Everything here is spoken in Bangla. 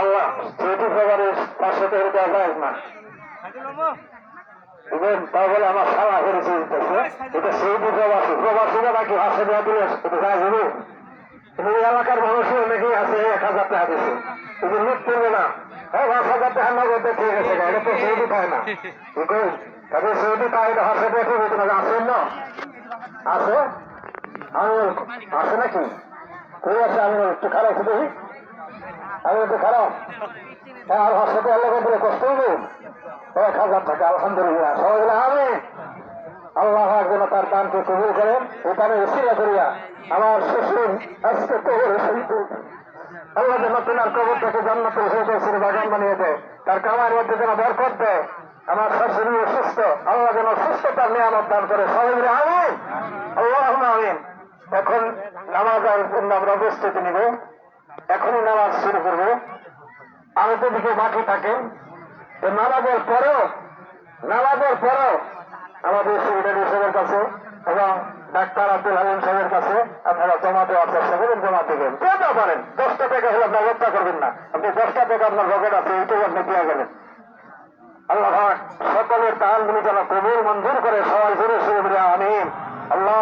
আল্লাহ সৌদি ফেভারের পাঁচশো টাকা দেওয়া যায় না। ইভেন তা বলে আমার সারা করেছে। এটা সৌদি প্রবাসী প্রবাসীরা নাকি হাসে দেওয়া দিলে এটা যায় যাবে এলাকার মানুষও নাকি আছে এক হাজার টাকা দিছে। কিন্তু লুট করবে না। হ্যাঁ পাঁচ হাজার টাকা নগদ ঠিক আছে, এটা তো সৌদি পায় না। বুঝলেন? তাদের সৌদি পায় না হাসে দেখে আসেন না। আছে আমি আছে নাকি? কই আছে আমি একটু খারাপ আমি একটু খারাপ। হ্যাঁ আর হাসপাতাল আল্লাহ করে কষ্ট টাকা আলহামদুলিল্লাহ। সবাই আমি আল্লাহ যেন তার দানকে কবুল করেন ওখানে এসিরা করিয়া আমার শ্বশুর আজকে কবরে। আল্লাহ যেন তোমার কবরটাকে জান্নাতের হয়ে যায় বাগান বানিয়ে দেয়, তার কামার মধ্যে যেন বরকত দেয়, আমার শাশুড়ি সুস্থ আল্লাহ যেন সুস্থতার নিয়ামত দান করে। সবাই আমি আল্লাহ আমিন। এখন জন্য আমরা নিব। এখনই নামাজ শুরু করব। তো দিকে বাকি তো নামাজের পরেও নামাজের পরেও আমাদের সেক্রেটারি সাহেবের কাছে এবং ডাক্তার আব্দুল হালিম সাহেবের কাছে আপনারা জমা দেওয়ার চেষ্টা করুন জমা দেবেন কেউ পারেন, দশটা টাকা হলে আপনার রক্ষা করবেন না। আপনি দশটা টাকা আপনার পকেট আছে এইটাই আপনি পেয়ে গেলেন। আল্লাহ সকলের তাহানগুলি যেন কবুল মঞ্জুর